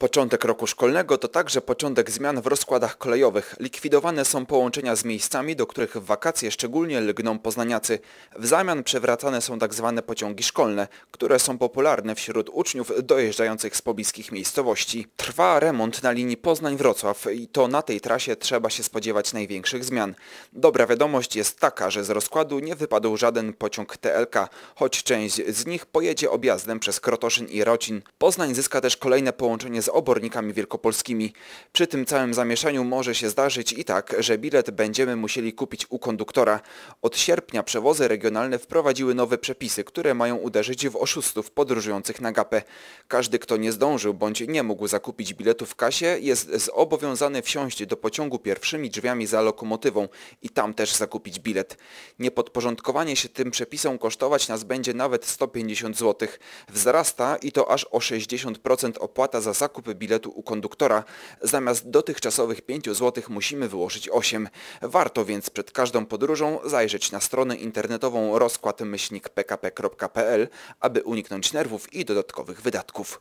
Początek roku szkolnego to także początek zmian w rozkładach kolejowych. Likwidowane są połączenia z miejscami, do których w wakacje szczególnie lgną poznaniacy. W zamian przewracane są tak zwane pociągi szkolne, które są popularne wśród uczniów dojeżdżających z pobliskich miejscowości. Trwa remont na linii Poznań-Wrocław i to na tej trasie trzeba się spodziewać największych zmian. Dobra wiadomość jest taka, że z rozkładu nie wypadł żaden pociąg TLK, choć część z nich pojedzie objazdem przez Krotoszyn i Rocin. Poznań zyska też kolejne połączenie z obornikami wielkopolskimi. Przy tym całym zamieszaniu może się zdarzyć i tak, że bilet będziemy musieli kupić u konduktora. Od sierpnia przewozy regionalne wprowadziły nowe przepisy, które mają uderzyć w oszustów podróżujących na gapę. Każdy, kto nie zdążył bądź nie mógł zakupić biletu w kasie, jest zobowiązany wsiąść do pociągu pierwszymi drzwiami za lokomotywą i tam też zakupić bilet. Niepodporządkowanie się tym przepisom kosztować nas będzie nawet 150 zł. Wzrasta i to aż o 60% opłata za zakup biletu u konduktora. Zamiast dotychczasowych 5 zł musimy wyłożyć 8. Warto więc przed każdą podróżą zajrzeć na stronę internetową rozkład-pkp.pl, aby uniknąć nerwów i dodatkowych wydatków.